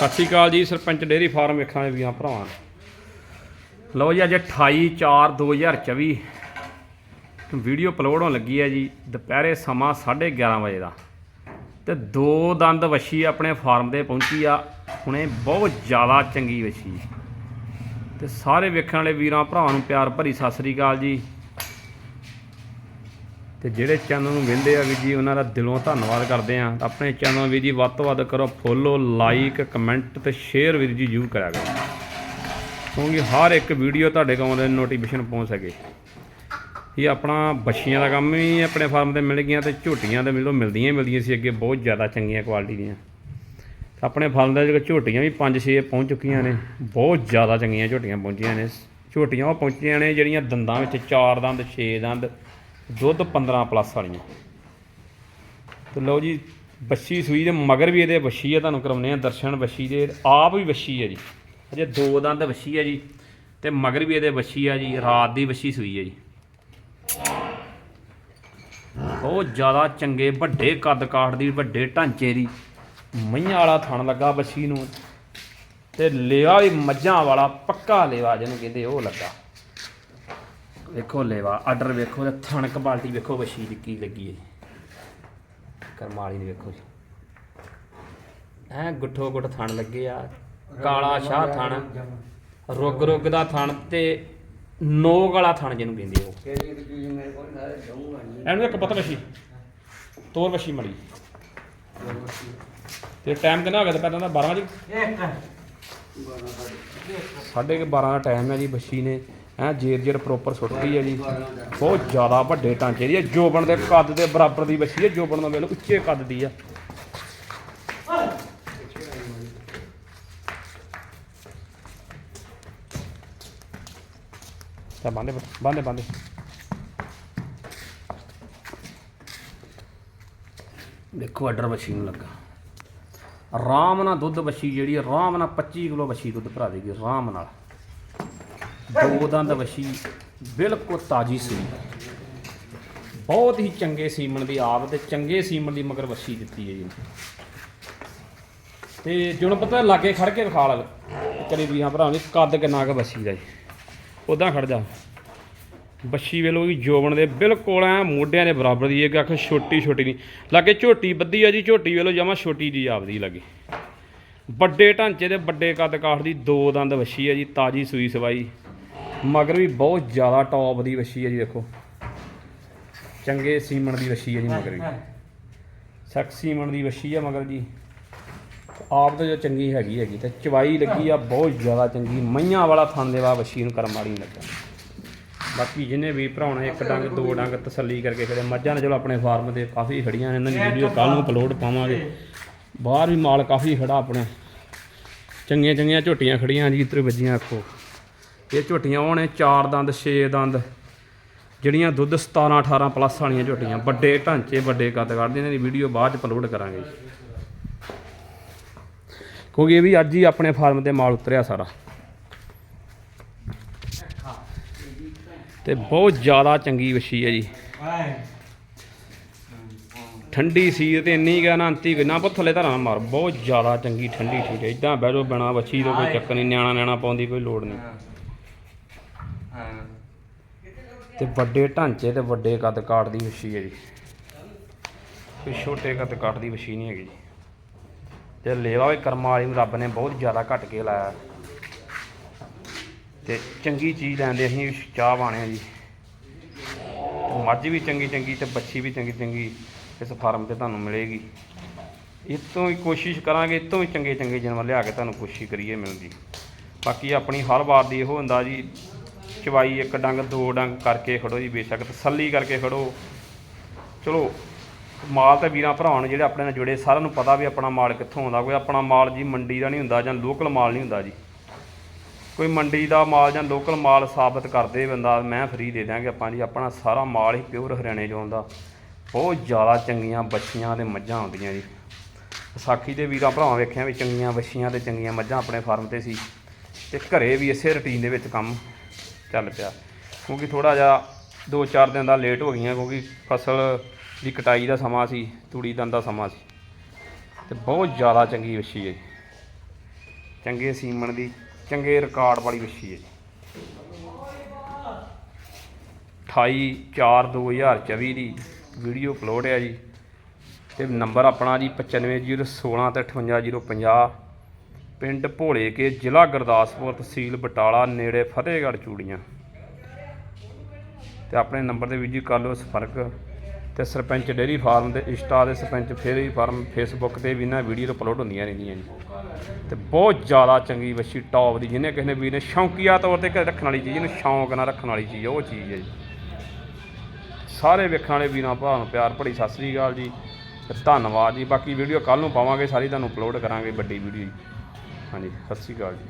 ਸਤਿ ਸ਼੍ਰੀ ਅਕਾਲ ਜੀ, sarpanch dairy farm ਵੇਖਣ ਵਾਲੇ ਵੀਰਾਂ ਭਰਾਵਾਂ ਲਓ ਜੀ, ਅੱਜ 28 4 2024 ਵੀਡੀਓ ਅਪਲੋਡ ਹੋਣ ਲੱਗੀ ਹੈ ਜੀ, ਦੁਪਹਿਰੇ ਸਮਾਂ 11:30 ਵਜੇ ਦਾ। ਤੇ ਦੋ ਦੰਦ ਵੱਛੀ ਆਪਣੇ ਫਾਰਮ 'ਤੇ ਪਹੁੰਚੀ ਆ, ਹੁਣੇ ਬਹੁਤ ਜ਼ਿਆਦਾ ਚੰਗੀ ਵੱਛੀ। ਤੇ ਸਾਰੇ ਵੇਖਣ ਵਾਲੇ ਵੀਰਾਂ ਭਰਾਵਾਂ ਨੂੰ ਪਿਆਰ ਭਰੀ ਸਤਿ ਸ੍ਰੀ ਅਕਾਲ ਜੀ। ਤੇ ਜਿਹੜੇ ਚੈਨਲ ਨੂੰ ਵਿੰਦੇ ਆ ਵੀ ਜੀ, ਉਹਨਾਂ ਦਾ ਦਿਲੋਂ ਧੰਨਵਾਦ ਕਰਦੇ ਆ ਆਪਣੇ ਚੈਨਲ ਨੂੰ ਵੀ ਜੀ, ਵੱਧ ਤੋਂ ਵੱਧ ਕਰੋ, ਫੋਲੋ, ਲਾਈਕ, ਕਮੈਂਟ ਤੇ ਸ਼ੇਅਰ ਵੀ ਜੀ ਜ਼ਰੂਰ ਕਰਿਆ ਕਰੋ। ਕਿਉਂਕਿ ਹਰ ਇੱਕ ਵੀਡੀਓ ਤੁਹਾਡੇ ਕੋਲ ਨੋਟੀਫਿਕੇਸ਼ਨ ਪਹੁੰਚ ਸਕੇ। ਇਹ ਆਪਣਾ ਬੱਛੀਆਂ ਦਾ ਕੰਮ ਵੀ ਆਪਣੇ ਫਾਰਮ ਤੇ ਮਿਲ ਗਈਆਂ ਤੇ ਝੋਟੀਆਂ ਤੇ ਮਿਲੋ, ਮਿਲਦੀਆਂ ਹੀ ਮਿਲਦੀਆਂ ਸੀ ਅੱਗੇ, ਬਹੁਤ ਜ਼ਿਆਦਾ ਚੰਗੀਆਂ ਕੁਆਲਿਟੀ ਦੀਆਂ। ਆਪਣੇ ਫਾਰਮ ਦੇ ਜਿਹੜੇ ਝੋਟੀਆਂ ਵੀ 5-6 ਪਹੁੰਚ ਚੁੱਕੀਆਂ ਨੇ, ਬਹੁਤ ਜ਼ਿਆਦਾ ਚੰਗੀਆਂ ਝੋਟੀਆਂ ਪਹੁੰਚੀਆਂ ਨੇ। ਝੋਟੀਆਂ ਉਹ ਪਹੁੰਚੀਆਂ ਨੇ ਜਿਹੜੀਆਂ ਦੰਦਾਂ ਵਿੱਚ 4 ਦੰਦ 6 ਦੰਦ ਦੁੱਧ 15 ਪਲੱਸ ਵਾਲੀਆਂ। ਤੇ ਲਓ ਜੀ ਬੱਛੀ ਸੂਈ ਦੇ ਮਗਰ ਵੀ ਇਹਦੇ ਬੱਛੀ ਹੈ ਤੁਹਾਨੂੰ ਕਰਾਉਨੇ ਆ ਦਰਸ਼ਨ। ਬੱਛੀ ਦੇ ਆਪ ਵੀ ਬੱਛੀ ਹੈ ਜੀ। ਅਜੇ ਦੋ ਦੰਦ ਬੱਛੀ ਹੈ ਜੀ, ਤੇ ਮਗਰ ਵੀ ਇਹਦੇ ਬੱਛੀ ਆ ਜੀ, ਰਾਤ ਦੀ ਬੱਛੀ ਸੂਈ ਹੈ ਜੀ। ਬਹੁਤ ਜ਼ਿਆਦਾ ਚੰਗੇ, ਵੱਡੇ ਕੱਦ ਕਾਠ ਦੀ, ਵੱਡੇ ਢਾਂਚੇ ਦੀ ਮਈਆਂ ਵਾਲਾ ਥਣ ਲੱਗਾ ਬੱਛੀ ਨੂੰ। ਤੇ ਲੇਵਾ ਵੀ ਮੱਝਾਂ ਵਾਲਾ ਪੱਕਾ ਲੇਵਾ, ਜਿਹਨੂੰ ਕਹਿੰਦੇ ਉਹ ਲੱਗਾ। ਵੇਖੋ ਲੇਵਾ ਆਰਡਰ ਵੇਖੋ ਤੇ ਥਣ ਕਬਾਲਟੀ ਵੇਖੋ ਵਸ਼ੀ ਦੀ ਕੀ ਲੱਗੀ ਹੈ। ਕਰਮਾਲੀ ਨੇ ਵੇਖੋ ਜੀ। ਐ ਗੁੱਠੋ ਗੁੱਠ ਥਣ ਲੱਗੇ ਆ ਕਾਲਾ ਸ਼ਾਹ ਥਣ ਰੁੱਗ ਰੁੱਗ ਦਾ ਥਣ ਤੇ ਨੋਗ ਵਾਲਾ ਥਣ ਜਿਹਨੂੰ ਕਹਿੰਦੇ ਉਹ। ਇਹਨੂੰ ਇੱਕ ਪਤਾ ਵਸ਼ੀ ਤੋਰ ਵਸ਼ੀ ਮੜੀ ਤੇ ਟਾਈਮ ਕਿੰਨਾ ਹੋ ਗਿਆ ਦੁਪਹਿਰ ਦਾ? 12 ਵਜੇ? ਸਾਢੇ ਕੁ 12 ਦਾ ਟਾਈਮ ਹੈ ਜੀ ਬੱਛੀ ਨੇ। ਐ ਜੇਰ ਜੇਰ ਪ੍ਰੋਪਰ ਸੁੱਟ ਗਈ ਹੈ ਜੀ। ਬਹੁਤ ਜ਼ਿਆਦਾ ਵੱਡੇ ਟਾਂਚੇ ਦੀ ਹੈ। ਜੋਬਨ ਦੇ ਕੱਦ ਦੇ ਬਰਾਬਰ ਦੀ ਬੱਛੀ ਹੈ ਜੋਬਨ ਦਾ ਵੇਲੋ ਉੱਚੇ ਕੱਦ ਦੀ ਆ। ਤਾਂ ਬੰਦੇ ਬੰਦੇ ਬੰਦੇ ਦੇਖੋ ਆਰਡਰ ਬੱਛੀ ਨੂੰ ਲੱਗਾ। ਆਰਾਮ ਨਾਲ ਦੁੱਧ ਬੱਛੀ ਜਿਹੜੀ ਹੈ, ਆਰਾਮ ਨਾਲ 25 ਕਿਲੋ ਬੱਛੀ ਦੁੱਧ ਭਰਾ ਦੇਗੀ ਆਰਾਮ ਨਾਲ। ਦੋ ਦੰਦ ਵੱਛੀ ਬਿਲਕੁਲ ਤਾਜੀ ਸੂਈ ਬਹੁਤ ਹੀ ਚੰਗੇ ਸੀਮਨ ਦੀ ਆਪ ਤੇ ਚੰਗੇ ਸੀਮਨ ਦੀ ਮਗਰ ਵੱਛੀ ਦਿੱਤੀ ਹੈ ਜੀ। ਤੇ ਜਿਹਨੂੰ ਪਤਾ ਲਾਗੇ ਖੜ ਕੇ ਵਿਖਾ ਲ ਕਰੀ ਵੀ ਹਾਂ ਭਰਾ ਵੀ ਕੱਦ ਕਿੰਨਾ ਕੁ ਵੱਛੀ ਦਾ ਜੀ। ਉਦਾਂ ਖੜ ਜਾ। ਬੱਛੀ ਵੇਲੋ ਵੀ ਜੋਬਣ ਦੇ ਬਿਲਕੁਲ ਐ ਮੋਢਿਆਂ ਦੇ ਬਰਾਬਰ ਦੀ ਇਹ ਅੱਖ ਛੋਟੀ ਛੋਟੀ ਨਹੀਂ। ਲਾਗੇ ਝੋਟੀ ਬੱਦੀ ਆ ਜੀ, ਝੋਟੀ ਵੇਲੋ ਜਮਾ ਛੋਟੀ ਜੀ ਆਪਦੀ ਲੱਗੇ। ਵੱਡੇ ਢਾਂਚੇ ਦੇ ਵੱਡੇ ਕੱਦ ਕਾਠ ਦੀ ਦੋ ਦੰਦ ਵੱਛੀ ਹੈ ਜੀ, ਤਾਜੀ ਸੂਈ ਸਵਾਈ। ਮਗਰ ਵੀ ਬਹੁਤ ਜ਼ਿਆਦਾ ਟੌਪ ਦੀ ਵੱਛੀ ਹੈ ਜੀ ਦੇਖੋ। ਚੰਗੇ ਸੀਮਣ ਦੀ ਵੱਛੀ ਹੈ ਜੀ ਮਗਰ ਵੀ। ਸਖ ਸੀਮਣ ਦੀ ਵੱਛੀ ਹੈ ਮਗਰ ਜੀ। ਆਪ ਤਾਂ ਜੋ ਚੰਗੀ ਹੈਗੀ ਹੈਗੀ, ਤੇ ਚਵਾਈ ਲੱਗੀ ਆ, ਬਹੁਤ ਜ਼ਿਆਦਾ ਚੰਗੀ। ਮਈਆਂ ਵਾਲਾ ਥਾਂਦੇਵਾ ਦੇਵਾ ਵੱਛੀ ਨੂੰ ਕਰਮ ਵਾਲੀ ਲੱਗਾ। ਬਾਕੀ ਜਿਹਨੇ ਵੀ ਭਰਾਉਣਾ ਇੱਕ ਡੰਗ, ਦੋ ਡੰਗ ਤਸੱਲੀ ਕਰਕੇ ਖੜੇ। ਮੱਝਾਂ ਨੇ ਚਲੋ ਆਪਣੇ ਫਾਰਮ ਤੇ ਕਾਫੀ ਖੜੀਆਂ ਨੇ, ਇਹਨਾਂ ਦੀ ਵੀਡੀਓ ਕੱਲ ਨੂੰ ਅਪਲੋਡ ਪਾਵਾਂਗੇ। ਬਾਹਰ ਵੀ ਮਾਲ ਕਾਫੀ ਖੜਾ ਆਪਣੇ। ਚੰਗੀਆਂ ਚੰਗੀਆਂ ਝੋਟੀਆਂ ਖੜੀਆਂ ਜੀ, ਇੱਧਰ ਵੱਜੀਆਂ ਆਖੋ ਇਹ ਝੋਟੀਆਂ ਉਹ ਨੇ ਚਾਰ ਦੰਦ, ਛੇ ਦੰਦ। ਜਿਹੜੀਆਂ ਦੁੱਧ 17 18 ਪਲੱਸ ਵਾਲੀਆਂ ਝੋਟੀਆਂ। ਵੱਡੇ ਢਾਂਚੇ, ਵੱਡੇ ਕੱਦ ਕੱਢਦੇ ਇਹਨਾਂ ਦੀ ਵੀਡੀਓ ਬਾਅਦ ਚ ਅਪਲੋਡ ਕਰਾਂਗੇ ਜੀ। ਕਿਉਂਕਿ ਇਹ ਵੀ ਅੱਜ ਹੀ ਆਪਣੇ ਫਾਰਮ ਤੇ ਮਾਲ ਉਤਰਿਆ ਸਾਰਾ। ਤੇ ਬਹੁਤ ਜ਼ਿਆਦਾ ਚੰਗੀ ਵਛੀ ਹੈ ਜੀ। ਠੰਡੀ ਸੀ ਤੇ ਇੰਨੀ ਗਾ ਨਾ ਅੰਤੀ ਨਾ ਪੱਥਲੇ ਧਰਾਂ ਮਾਰ। ਬਹੁਤ ਜ਼ਿਆਦਾ ਚੰਗੀ ਠੰਡੀ ਠੀਕ ਹੈ। ਇਦਾਂ ਜਾਓ ਬਣਾ ਵਛੀ ਦਾ ਕੋਈ ਚੱਕਰ ਨਹੀਂ ਨਿਆਣਾ ਨਿਆਣਾ ਪਾਉਂਦੀ ਕੋਈ ਲੋੜ ਨਹੀਂ। ਤੇ ਵੱਡੇ ਢਾਂਚੇ ਤੇ ਵੱਡੇ ਕੱਦ ਕਾਟ ਦੀ ਵਛੀ ਹੈ ਜੀ। ਕੋਈ ਛੋਟੇ ਕੱਦ ਕਾਟ ਦੀ ਵਛੀ ਨਹੀਂ ਹੈਗੀ ਜੀ। ਤੇ ਲੇਵਾ ਵੀ ਕਰਮਾਂ ਵਾਲੀ ਨੂੰ ਰੱਬ ਨੇ ਬਹੁਤ ਜ਼ਿਆਦਾ ਘੱਟ ਕੇ ਲਾਇਆ। ਤੇ ਚੰਗੀ ਚੀਜ਼ ਲੈਂਦੇ ਅਸੀਂ ਚਾਹ ਬਾਣੇ ਜੀ। ਮੱਝ ਵੀ ਚੰਗੀ ਚੰਗੀ ਤੇ ਬੱਚੀ ਵੀ ਚੰਗੀ ਚੰਗੀ ਇਸ ਫਾਰਮ ਤੇ ਤੁਹਾਨੂੰ ਮਿਲੇਗੀ। ਇਹ ਤੋਂ ਹੀ ਕੋਸ਼ਿਸ਼ ਕਰਾਂਗੇ ਇਹ ਤੋਂ ਵੀ ਚੰਗੇ ਚੰਗੇ ਜਾਨਵਰ ਲਿਆ ਕੇ ਤੁਹਾਨੂੰ ਕੋਸ਼ਿਸ਼ ਕਰੀਏ ਮਿਲਦੀ ਬਾਕੀ ਆਪਣੀ ਹਰ ਵਾਰ ਦੀ ਇਹੋ ਹੁੰਦਾ ਜੀ ਚਵਾਈ ਇੱਕ ਡੰਗ, ਦੋ ਡੰਗ ਕਰਕੇ ਖੜੋ ਜੀ, ਬੇਸ਼ੱਕ ਤਸੱਲੀ ਕਰਕੇ ਖੜੋ। ਚਲੋ, ਮਾਲ ਤਾਂ ਵੀਰਾਂ ਭਰਾਵਾਂ ਨੂੰ ਜਿਹੜੇ ਆਪਣੇ ਨਾਲ ਜੁੜੇ, ਸਾਰਿਆਂ ਨੂੰ ਪਤਾ ਵੀ ਆਪਣਾ ਮਾਲ ਕਿੱਥੋਂ ਆਉਂਦਾ। ਕੋਈ ਆਪਣਾ ਮਾਲ ਜੀ ਮੰਡੀ ਦਾ ਨਹੀਂ ਹੁੰਦਾ ਜਾਂ ਲੋਕਲ ਮਾਲ ਨਹੀਂ ਹੁੰਦਾ ਜੀ। ਕੋਈ ਮੰਡੀ ਦਾ ਮਾਲ ਜਾਂ ਲੋਕਲ ਮਾਲ ਸਾਬਤ ਕਰਦੇ ਬੰਦਾ, ਮੈਂ ਫ੍ਰੀ ਦੇ ਦਾਂਗੇ ਆਪਾਂ ਜੀ। ਆਪਣਾ ਸਾਰਾ ਮਾਲ ਹੀ ਪਿਓਰ ਹਰਿਆਣੇ ਚੋਂ ਆਉਂਦਾ। ਬਹੁਤ ਜ਼ਿਆਦਾ ਚੰਗੀਆਂ ਬੱਛੀਆਂ ਤੇ ਮੱਝਾਂ ਆਉਂਦੀਆਂ ਜੀ। ਵਿਸਾਖੀ ਦੇ ਵੀਰਾਂ ਭਰਾਵਾਂ ਵੇਖਿਆ ਵੀ ਚੰਗੀਆਂ ਬੱਛੀਆਂ ਤੇ ਚੰਗੀਆਂ ਮੱਝਾਂ ਆਪਣੇ ਫਾਰਮ ਤੇ ਸੀ। ਤੇ ਘਰੇ ਵੀ ਇਸੇ ਰੁਟੀਨ ਦੇ ਵਿੱਚ ਕੰਮ ਚੱਲ ਪਿਆ। ਕਿਉਂਕਿ ਥੋੜਾ ਜਿਹਾ 2-4 ਦਿਨ ਦਾ ਲੇਟ ਹੋ ਗਈਆਂ, ਕਿਉਂਕਿ ਫਸਲ ਦੀ ਕਟਾਈ ਦਾ ਸਮਾਂ ਸੀ, ਤੂੜੀ ਦੰਦ ਦਾ ਸਮਾਂ ਸੀ। ਤੇ ਬਹੁਤ ਜ਼ਿਆਦਾ ਚੰਗੀ ਵੱਛੀ ਹੈ ਜੀ। ਚੰਗੇ ਸੀਮਣ ਦੀ, ਚੰਗੇ ਰਿਕਾਰਡ ਵਾਲੀ ਵੱਛੀ ਹੈ ਜੀ। 28 4 2024 ਦੀ ਵੀਡੀਓ ਅਪਲੋਡ ਹੈ ਜੀ। ਤੇ ਨੰਬਰ ਆਪਣਾ ਜੀ 950116 ਤੇ 58050 ਪਿੰਡ ਭੋਲੇ ਕੇ ਜ਼ਿਲ੍ਹਾ ਗੁਰਦਾਸਪੁਰ ਤਹਿਸੀਲ ਬਟਾਲਾ, ਨੇੜੇ ਫਤਿਹਗੜ੍ਹ ਚੂੜੀਆਂ। ਤੇ ਆਪਣੇ ਨੰਬਰ ਦੇ ਵੀਡੀਓ ਕਰ ਲਓ ਸੰਪਰਕ ਤੇ ਸਰਪੰਚ ਡੇਅਰੀ ਫਾਰਮ ਦੇ ਇੰਸਟਾ ਦੇ ਸਰਪੰਚ ਫੇਰੀ ਫਾਰਮ ਫੇਸਬੁੱਕ ਤੇ ਵੀ ਨਾ ਵੀਡੀਓ ਅਪਲੋਡ ਹੁੰਦੀਆਂ ਰਹਿੰਦੀਆਂ ਜੀ। ਤੇ ਬਹੁਤ ਜ਼ਿਆਦਾ ਚੰਗੀ ਵੱਛੀ ਟੌਪ ਦੀ, ਜਿਹਨੇ ਕਿਸੇ ਨੇ ਵੀਰ ਨੇ ਸ਼ੌਂਕੀਆ ਤੌਰ ਤੇ ਰੱਖਣ ਵਾਲੀ ਚੀਜ਼ ਇਹਨੂੰ ਸ਼ੌਂਕ ਨਾਲ ਰੱਖਣ ਵਾਲੀ ਚੀਜ਼, ਉਹ ਚੀਜ਼ ਹੈ ਜੀ। ਸਾਰੇ ਵੇਖਣ ਵਾਲੇ ਵੀਰਾਂ ਭਰਾ ਨੂੰ ਪਿਆਰ ਭਰੀ ਸਤਿ ਸ੍ਰੀ ਅਕਾਲ ਜੀ ਧੰਨਵਾਦ ਜੀ। ਬਾਕੀ ਵੀਡੀਓ ਕੱਲ ਨੂੰ ਪਾਵਾਂਗੇ, ਸਾਰੀ ਤੁਹਾਨੂੰ ਅਪਲੋਡ ਕਰਾਂਗੇ ਵੱਡੀ ਵੀਡੀਓ ਜੀ। ਹਾਂਜੀ ਸਤਿ ਸ੍ਰੀ ਅਕਾਲ ਜੀ।